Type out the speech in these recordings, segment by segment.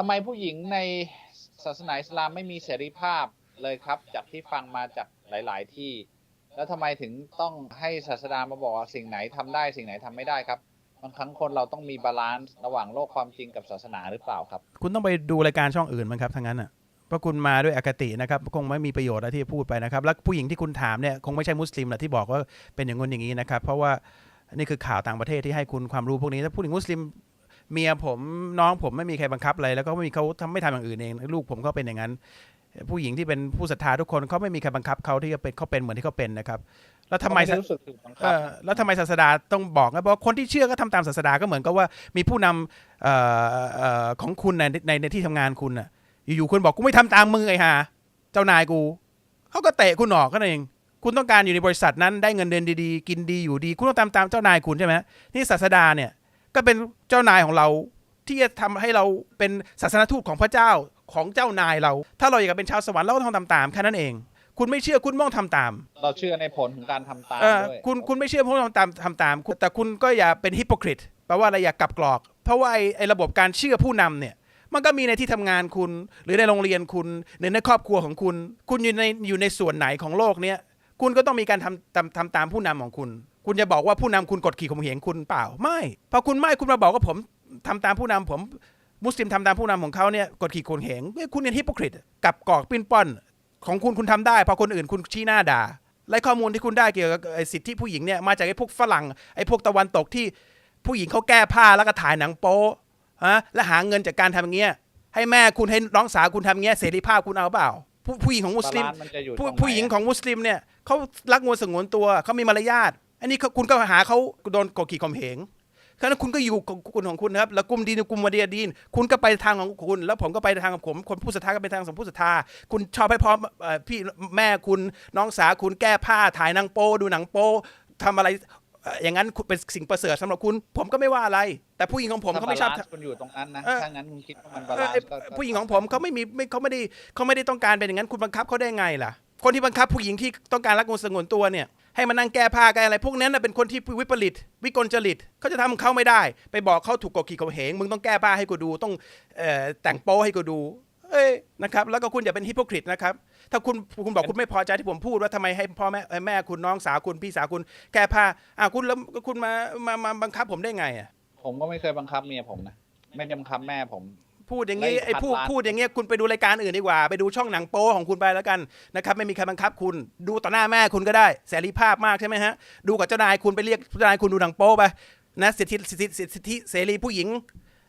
ทำไมผู้หญิงในศาสนาอิสลามไม่มีเสรีภาพเลยครับ จากที่ฟังมาจากหลาย ๆ ที่ แล้วทำไมถึงต้องให้ศาสดามาบอกว่าสิ่งไหนทำได้สิ่งไหนทำไม่ได้ครับบางครั้งคนเราต้องมีบาลานซ์ระหว่างโลกความจริงกับศาสนาหรือเปล่าครับ คุณต้องไปดูรายการช่องอื่นมั้งครับทั้งนั้นอะเพราะคุณมาด้วยอคตินะครับคงไม่มีประโยชน์อะไรที่พูดไปนะครับ แล้วผู้หญิงที่คุณถามเนี่ยคงไม่ใช่มุสลิมแหละที่บอกว่าเป็นอย่างงู้นอย่างนี้นะครับ เพราะว่านี่คือข่าวต่างประเทศที่ให้คุณความรู้พวกนี้ถ้าผู้หญิงมุสลิม เมียผมน้องผมไม่มีใครบังคับอะไรแล้วก็ไม่มีเขาทำไม่ทำอย่างอื่นเอง ลูกผมก็เป็นอย่างนั้น ผู้หญิงที่เป็นผู้ศรัทธาทุกคนเขาไม่มีใครบังคับเขาที่จะเป็นเขาเป็นเหมือนที่เขาเป็นนะครับ แล้วทำไมเขารู้สึกถูกบังคัเอบอแล้วทำไมศาสดาต้องบอกนะเพราะคนที่เชื่อก็ทำตามศาสดาก็เหมือนกับว่ามีผู้นำเอ่อเอ่อของคุณในในในที่ทำงานคุณน่ะอยู่ๆคุณบอกกูไม่ทำตามมือไอ้ห่าเจ้านายกูเขาก็เตะคุณออกก็เองคุณต้องการอยู่ในบริษัทนั้นได้เงินเดือนดีๆ กินดีอยู่ดี คุณต้องตามตามเจ้านายคุณใช่ไหมนี่ศาสดาเนี่ย ก็เป็นเจ้านายของเรา ที่จะทำให้เราเป็นศาสนทูตของพระเจ้าของเจ้านายเรา ถ้าเราอยากจะเป็นชาวสวรรค์เราก็ต้องทำตามแค่นั้นเอง คุณไม่เชื่อคุณไม่ต้องทำตาม เราเชื่อในผลของการทำตามเออด้วยคุณคุณไม่เชื่อพวกเราตามทำตามคุณแต่คุณก็อย่าเป็นฮิปโปคริตแปลว่าอะไรอย่ากลับกรอก เพราะว่าไอ้ไอ้ระบบการเชื่อผู้นำเนี่ยมันก็มีในที่ทำงานคุณ หรือในโรงเรียนคุณหรือในครอบครัวของคุณ คุณอยู่ในอยู่ในส่วนไหนของโลกเนี้ยคุณก็ต้องมีการทำทำทำตามผู้นำของคุณ คุณจะบอกว่าผู้นำคุณกดขี่ข่มเหงคุณเปล่าไม่พอคุณไม่คุณมาบอกว่าผมทำตามผู้นำผมมุสลิมทำตามผู้นำของเขาเนี่ยกดขี่ข่มเหงเอ้ยคุณเป็นฮิปโปคริตกลับกรอกปิ้นป้อนของคุณคุณทำได้ พอคนอื่นคุณชี้หน้าด่าและข้อมูลที่คุณได้เกี่ยวกับไอ้สิทธิผู้หญิงเนี่ยมาจากไอ้พวกฝรั่งไอ้พวกตะวันตกที่ผู้หญิงเขาแก้ผ้าแล้วก็ถ่ายหนังโป๊ฮะและหาเงินจากการทำอย่างเงี้ยให้แม่คุณให้น้องสาวคุณทำอย่างเงี้ยเสรีภาพคุณเอาเปล่า ผู้ผู้หญิงของมุสลิมบาลานซ์มันจะอยู่ผู้ตรงไนผู้หญิงของมุสลิมเนี่ยเขารักงวนสงวนตัวเขามีมารยาท อันนี้เขาคุณก็หาเขาโดนกดขี่ข่มเหงฉะนั้นคุณก็อยู่กับคุณของคุณนะครับ แล้วกลุ่มดีนกลุ่มวาเดียดีน คุณก็ไปทางของคุณ แล้วผมก็ไปทางของผม คนผู้ศรัทธาก็ไปทางของผู้ศรัทธา คุณชอบให้พ่อเอ่อพี่แม่คุณน้องสาวคุณแก้ผ้าถ่ายหนังโป๊ดูหนังโป๊ทำอะไรเอ่ออย่างนั้นคุณเป็นสิ่งประเสริฐสำหรับคุณ ผมก็ไม่ว่าอะไร แต่ผู้หญิงของผมถ้เขาไม่ชอบบลนซ์คุณอยู่ตรงนั้นนะเออถ้างั้นคุณคิดว่ามันบาเอลาอนไอ้ซ์ก็ก็ผู้หญิงของผมเขาไม่มีไม่เขาไม่ได้เขาไม่ได้ต้องการเป็นอย่างนั้นคุณบังคับเขาได้ไงล่ะ คนที่บังคับผู้หญิงที่ต้องการรักงวนสงวนตัวเนี่ย ให้มานั่งแก้ผ้าแก้อะไร พวกนั้นนะเป็นคนที่วิปริต วิกลจริตเขาจะทำของเขาไม่ได้ ไปบอกเขาถูกกดขี่ข่มเหงมึงต้องแก้ผ้าให้กูดูต้องออแต่งโป๊ให้กูดูเอ้ยนะครับแล้วก็คุณอย่าเป็นฮิปโปคริตนะครับถ้าคุณคุณบอกคุณไม่พอใจที่ผมพูดว่าทำไมให้พ่อแม่แม่คุณน้องสาวคุณพี่สาวคุณแก้ผ้าอะคุณแล้วคุณมามามาบังคับผมได้ไงอะผมก็ไม่เคยบังคับเมียผมนะไม่บังคับแม่ผม พูดอย่างนี้ไล่ไอ้พูดพันล้านพูดอย่างเงี้ยคุณไปดูรายการอื่นดีกว่า ไปดูช่องหนังโป๊ของคุณไปแล้วกันนะครับไม่มีใครบังคับคุณดูต่อหน้าแม่คุณก็ได้เสรีภาพมากใช่ไหมฮะดูกับเจ้านายคุณไปเรียกเจ้านายคุณดูหนังโป๊ไปนะสิทธิสิทธิสิทธิเสรีผู้หญิง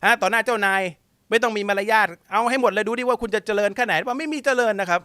ฮะต่อหน้าเจ้านายไม่ต้องมีมารยาทเอาให้หมดเลยดูดิว่าคุณจะเจริญแค่ไหนว่าไม่มีเจริญนะครับ